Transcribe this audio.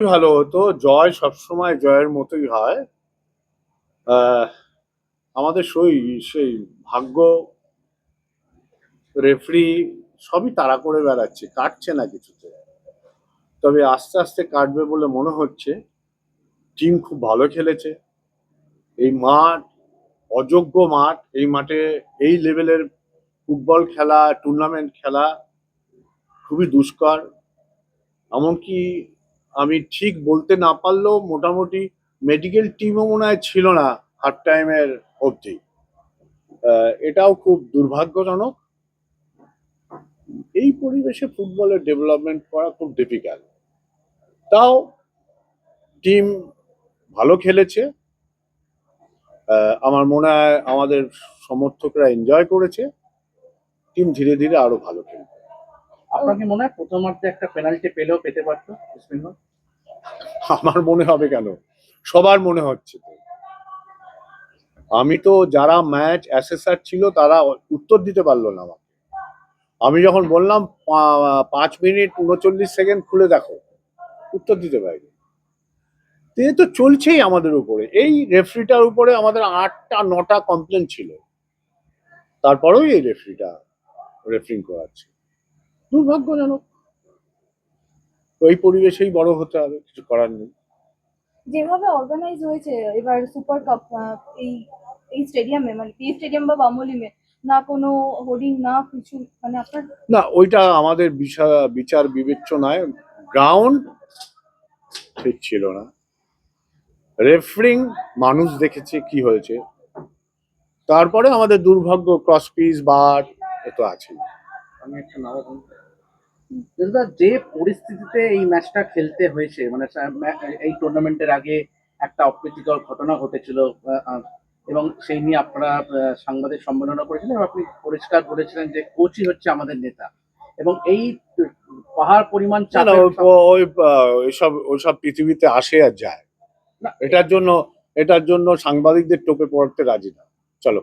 ভালো হতো। জয় সবসময় জয়ের মতোই হয়। আমাদের সই, সেই ভাগ্য রেফারি সবই তাড়া করে বেড়াচ্ছে, কাটছে না কিছুতে। তবে আস্তে আস্তে কাটবে বলে মনে হচ্ছে। টিম খুব ভালো খেলেছে। এই মাঠ, অযোগ্য মাঠ, এই মাঠে এই লেভেলের ফুটবল খেলা টুর্নামেন্ট খেলা খুবই দুষ্কর। এমনকি আমি ঠিক বলতে না পারলেও মোটামুটি মেডিকেল টিমও মনে হয় ছিল না হাফ টাইমের অবধি। এটাও খুব দুর্ভাগ্যজনক। এই পরিবেশে ফুটবলের ডেভেলপমেন্ট করা খুব ডিফিকাল্ট তাও টিম ভালো খেলেছে। আমার মনে হয় আমাদের সমর্থকরা এনজয় করেছে। টিম ধীরে ধীরে আরও ভালো খেলবে। আপনার কি মনে হয় প্রথমার্ধে একটা পেনাল্টি পেলেও পেতে পারতো আমার মনে হবে কেন? সবার মনে হচ্ছে আমি তো যারা ম্যাচ অ্যাসেসার ছিল তারা উত্তর দিতে পারল না আমাকে। আমি যখন বললাম পাঁচ মিনিট উনচল্লিশ সেকেন্ড খুলে দেখো, উত্তর দিতে পারিনি। তিনি তো চলছেই আমাদের উপরে। এই রেফারিটার উপরে আমাদের আটটা, নটা কমপ্লেন ছিল। তারপরেও এই রেফারিটা রেফারিং করাচ্ছে। দুর্ভাগ্যজনক। ওই পরিবেশেই বড় হতে হবে কিছু করার নেই। যেভাবে অর্গানাইজ হয়েছে এবার সুপার কাপ এই এই স্টেডিয়ামে মানে পি স্টেডিয়াম বা বামলিমে না কোনো হোর্ডিং না কিছু মানে আপনার না ওইটা আমাদের বিচার বিবেচনায় গ্রাউন্ড ঠিক ছিল না। রেফারিং মানুষ দেখেছে কি হয়েছে। তারপরে আমাদের দুর্ভাগ্য ক্রস পিস বার এ তো আছে আমি একটা নাম দাদা যে পরিস্থিতিতে এই ম্যাচটা খেলতে হয়েছে মানে এই টুর্নামেন্টের আগে একটা অপ্রীতিকর ঘটনা ঘটেছিল এবং সেই নিয়ে আপনারা সাংবাদিক সম্মেলনও করেছিলেন এবং আপনি পরিষ্কার বলেছিলেন যে কোচই হচ্ছে আমাদের নেতা। এবং এই পাহাড় পরিমাণ ওই ওইসব ওইসব পৃথিবীতে আসে আর যায়। এটার জন্য এটার জন্য সাংবাদিকদের টোপে পড়তে রাজি না। চলো।